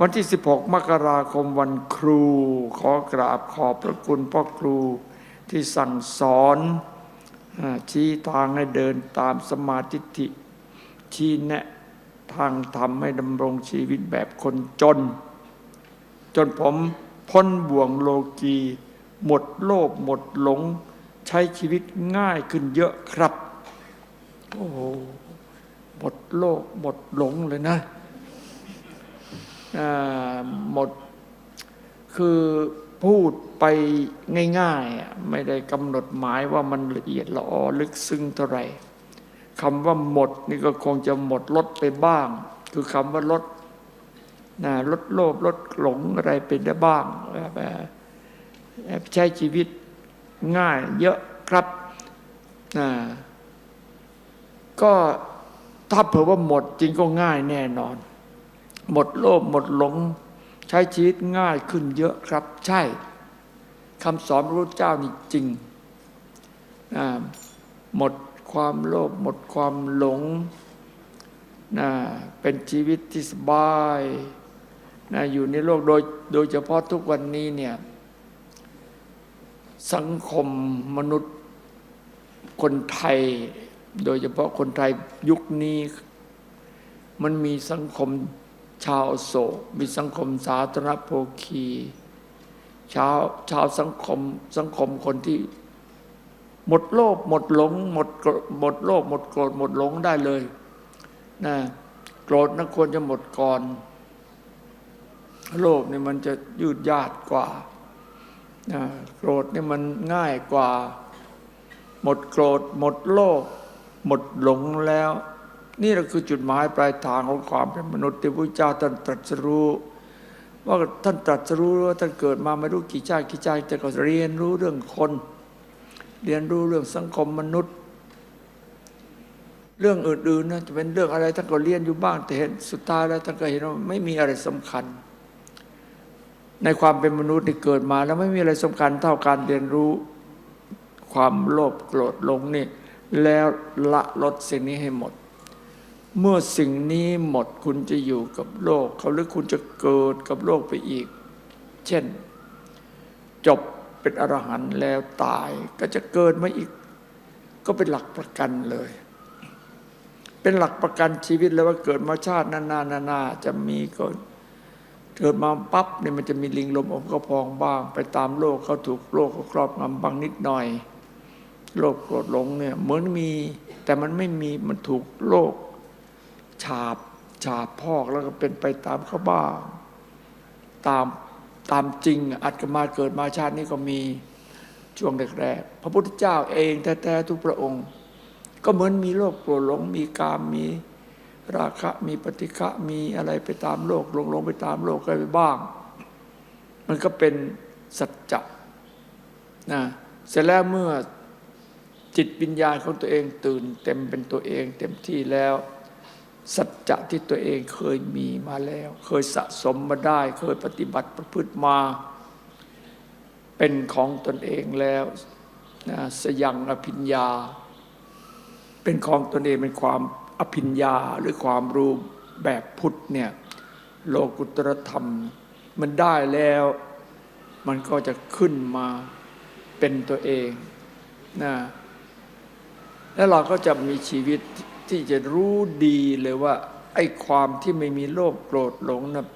วันที่ 16 มกราคมวันครู ขอกราบขอบพระคุณพ่อครูที่สั่งสอนชี้ทางให้เดินตามสมาธิิชี้แนะทางทำให้ดำรงชีวิตแบบคนจน จนผมพ้นบ่วงโลกี หมดโลภหมดหลง ใช้ชีวิตง่ายขึ้นเยอะครับ โอ้โหหมดโลภหมดหลงเลยนะ หมดคือพูดไปง่ายๆไม่ได้กำหนดหมายว่ามันละเอียดละออลึกซึ้งเท่าไหร่คำว่าหมดนี่ก็คงจะหมดลดไปบ้าง คือคำว่าลดนะลดโลภลดหลงอะไรไปได้บ้างแบบใช้ชีวิตง่ายเยอะครับนะก็ถ้าเผื่อว่าหมดจริงก็ง่ายแน่นอน หมดโลภหมดหลง ใช้ชีวิตง่ายขึ้นเยอะครับ ใช่คำสอนพระพุทธเจ้านี่จริง หมดความโลภหมดความหลงนะเป็นชีวิตที่สบายนะอยู่ในโลกโดยโดยเฉพาะทุกวันนี้เนี่ยสังคมมนุษย์คนไทย โดยเฉพาะคนไทยยุคนี้ มันมีสังคม ชาวโศกมีสังคมสาธารณโภคีชาวชาวสังคมสังคมคนที่ หมดโลภหมดหลง หมดหมดโลภหมดโกรธหมดหลงได้เลยนะโกรธนะควรจะหมดก่อน โลภนี่มันจะยืดยาดกว่านะโกรธนี่มันง่ายกว่า หมดโกรธ หมดโลภหมดหลงแล้ว นี่แหละคือจุดหมายปลายทางของความเป็นมนุษย์ที่พระเจ้าท่านตรัสรู้ ว่าท่านตรัสรู้ว่าท่านเกิดมาไม่รู้กี่ชาติกี่ชาติแต่ก็เรียนรู้เรื่องคน เรียนรู้เรื่องสังคมมนุษย์ เรื่องอื่นๆนะจะเป็นเรื่องอะไรท่านก็เรียนอยู่บ้างแต่เห็นสุดท้ายแล้วท่านก็เห็นว่าไม่มีอะไรสำคัญ ในความเป็นมนุษย์ที่เกิดมาแล้วไม่มีอะไรสำคัญเท่าการเรียนรู้ความโลภโกรธหลงนี่แล้วละลดสิ่งนี้ให้หมด เมื่อสิ่งนี้หมดคุณจะอยู่กับโลกเขาหรือคุณจะเกิดกับโลกไปอีก เช่น จบเป็นอรหันต์แล้วตายก็จะเกิดมาอีก ก็เป็นหลักประกันเลย เป็นหลักประกันชีวิตเลยว่าเกิดมาชาตินานานานาจะมีก็เกิดมาปั๊บเนี่ยมันจะมีลิงลมอมกระพองบ้าง ไปตามโลกเขาถูกโลกเขาครอบงำบางนิดหน่อย โลกโกรธหลงเนี่ยเหมือนมี แต่มันไม่มีมันถูกโลก ฉาบฉาบพอกแล้วก็เป็นไปตามเขาบ้าง ตามตามจริงอัตมาเกิดมาชาตินี้ก็มีช่วงแรกๆพระพุทธเจ้าเองแท้ๆทุกพระองค์ ก็เหมือนมีโลกโกรธหลงมีกามมีราคะมีปฏิฆะมีอะไรไปตามโลกลงลงไปตามโลกอะไรไปบ้าง มันก็เป็นสัจจะนะเสร็จแล้วเมื่อจิตวิญญาณของตัวเองตื่นเต็มเป็นตัวเองเต็มที่แล้ว สัจจะที่ตัวเองเคยมีมาแล้ว เคยสะสมมาได้ เคยปฏิบัติประพฤติมา เป็นของตนเองแล้วนะสยังอภิญญา เป็นของตนเองเป็นความอภิญญาหรือความรู้แบบพุทธเนี่ยโลกุตรธรรม มันได้แล้ว มันก็จะขึ้นมาเป็นตัวเองนะแล้วเราก็จะมีชีวิต ที่จะรู้ดีเลยว่า ไอ้ความที่ไม่มีโลภโกรธหลงนะ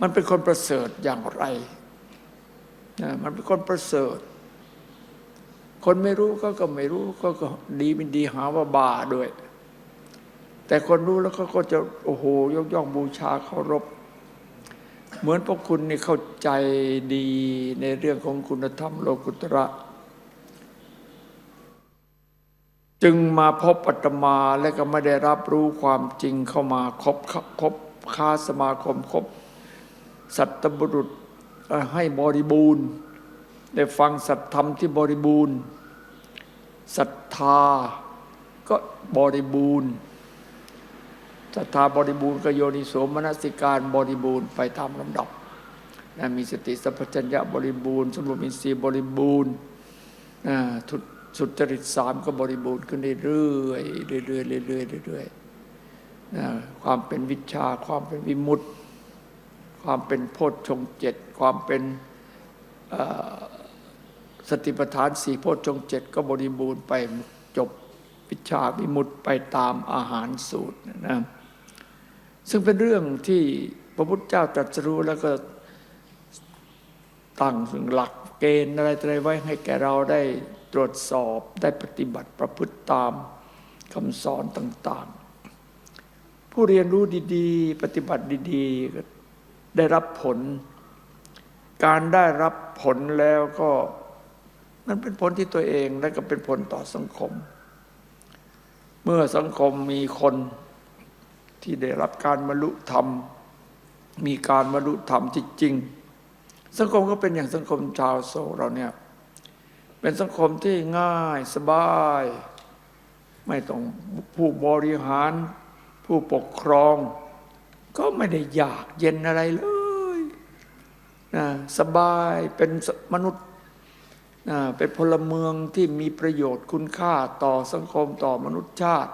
มันเป็นคนประเสริฐอย่างไรนะมันเป็นคนประเสริฐ คนไม่รู้ก็ก็ไม่รู้ก็ก็ดีเป็นดีหาว่าบาด้วย แต่คนรู้แล้วก็ก็จะโอ้โห ยกย่องบูชาเคารพ เหมือนพวกคุณนี่เข้าใจดีในเรื่องของคุณธรรมโลกุตระ จึงมาพบปัตมาและก็ไม่ได้รับรู้ความจริงเข้ามาคบคบค้าสมาคมคบ สัตบุรุษให้บริบูรณ์ ได้ฟังสัตธรรมที่บริบูรณ์ศรัทธาก็บริบูรณ์ศรัทธาบริบูรณ์ก็โยนิโสมนสิการบริบูรณ์ไปตามลำดับนะมีสติสัพพัญญะบริบูรณ์สมบูรณ์อินทรีย์บริบูรณ์ทุ สุจริตสามก็บริบูรณ์ขึ้นเรื่อยๆเรื่อยๆเรื่อยๆเรื่อยๆนะความเป็นวิชาความเป็นวิมุตติ ความเป็นโพชฌงเจ็ดความเป็นสติปัฏฐานสี่โพชฌงเจ็ดก็บริบูรณ์ไปจบวิชาวิมุตติไปตามอาหารสูตรนะซึ่งเป็นเรื่องที่พระพุทธเจ้าตรัสรู้แล้วก็ตั้งถึงหลักเกณฑ์อะไรอะไรไว้ให้แก่เราได้ ตรวจสอบได้ปฏิบัติประพฤติตามคำสอนต่าง ๆ ผู้เรียนรู้ดีๆ ปฏิบัติดีๆก็ได้รับผล การได้รับผลแล้วก็มันเป็นผลที่ตัวเองและก็เป็นผลต่อสังคม เมื่อสังคมมีคนที่ได้รับการบรรลุธรรม มีการบรรลุธรรมจริง สังคมก็เป็นอย่างสังคมชาวโซเราเนี่ย เป็นสังคมที่ง่ายสบาย ไม่ต้องผู้บริหาร ผู้ปกครอง ก็ไม่ได้อยากเย็นอะไรเลยนะสบายเป็นมนุษย์นะเป็นพลเมืองที่มีประโยชน์คุณค่าต่อสังคมต่อมนุษยชาติ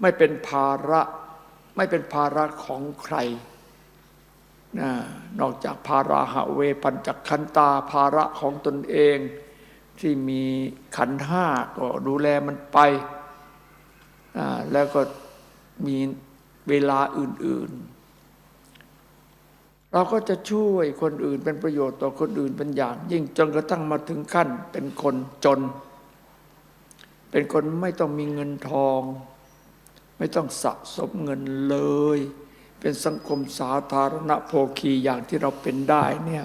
ไม่เป็นภาระ ไม่เป็นภาระของใคร นอกจากภาระหะเวปัญจขันตาภาระของตนเอง ที่มีขันห้าก็ดูแลมันไป แล้วก็มีเวลาอื่น ๆ เราก็จะช่วยคนอื่นเป็นประโยชน์ต่อคนอื่นเป็นอย่าง ยิ่งจนกระทั่งมาถึงขั้นเป็นคนจน เป็นคนไม่ต้องมีเงินทอง ไม่ต้องสะสมเงินเลย เป็นสังคมสาธารณโภคีอย่างที่เราเป็นได้เนี่ย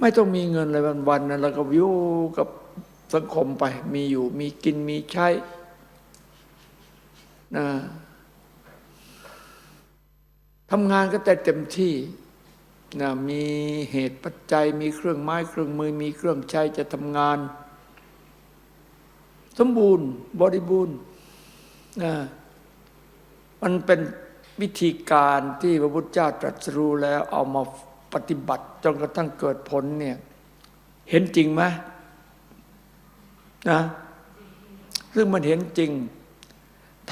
ไม่ต้องมีเงินอะไรวันๆนะแล้วก็อยู่กับสังคมไป มีอยู่มีกินมีใช้นะทำงานก็แต่เต็มที่นะมีเหตุปัจจัยมีเครื่องไม้เครื่องมือ มีเครื่องใช้จะทำงาน สมบูรณ์ บริบูรณ์นะ มันเป็นวิธีการที่พระพุทธเจ้าตรัสรู้แล้วเอามาปฏิบัติจนกระทั่งเกิดผลเนี่ยเห็นจริงไหมนะซึ่งมันเห็นจริง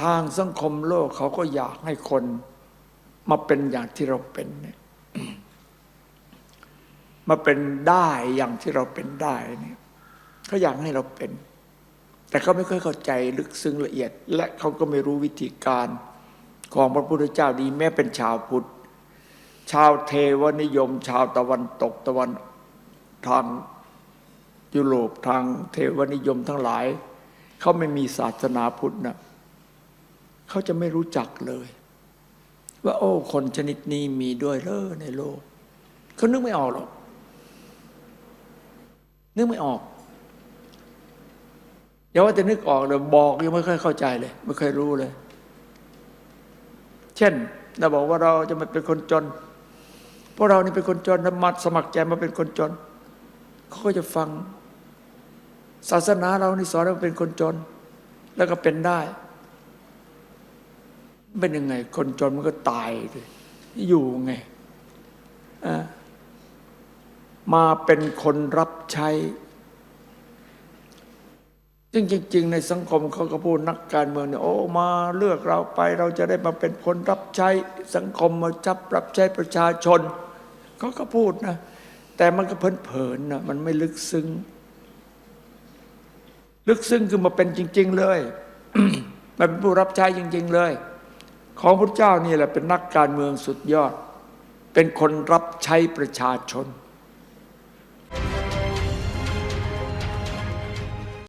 ทางสังคมโลกเขาก็อยากให้คนมาเป็นอย่างที่เราเป็นเนี่ยมาเป็นได้อย่างที่เราเป็นได้เนี่ยเขาอยากให้เราเป็น แต่เขาไม่ค่อยเข้าใจลึกซึ้งละเอียด และเขาก็ไม่รู้วิธีการ ของพระพุทธเจ้าดีแม้เป็นชาวพุทธ ชาวเทวนิยม ชาวตะวันตกตะวันทางยุโรปทางเทวนิยมทั้งหลาย เขาไม่มีศาสนาพุทธนะเขาจะไม่รู้จักเลย ว่า โอ้ คนชนิดนี้มีด้วยเลอในโลกเขานึกไม่ออกหรอกนึกไม่ออกอย่าว่าแต่นึกออกเลยบอกยังไม่ค่อยเข้าใจเลย ไม่เคยรู้เลย เช่นเราบอกว่าเราจะมาเป็นคนจนเพราะเรานี่เป็นคนจนแล้วมาสมัครใจมาเป็นคนจนเขาก็จะฟัง ศาสนาเรานี่สอนเราเป็นคนจน แล้วก็เป็นได้เป็นยังไง คนจนมันก็ตายเลยอยู่ไงมาเป็นคนรับใช้ ซึ่งจริง ๆ ในสังคมเขาก็พูดนักการเมืองเนี่ยโอ้มาเลือกเราไปเราจะได้มาเป็นคนรับใช้สังคมมาจับรับใช้ประชาชนเขาก็พูดนะ แต่มันก็เพลินๆนะมันไม่ลึกซึ้ง ลึกซึ้งคือมาเป็นจริง ๆ เลยมันเป็นผู้รับใช้จริง ๆ เลย ของพระเจ้านี่แหละเป็นนักการเมืองสุดยอด เป็นคนรับใช้ประชาชน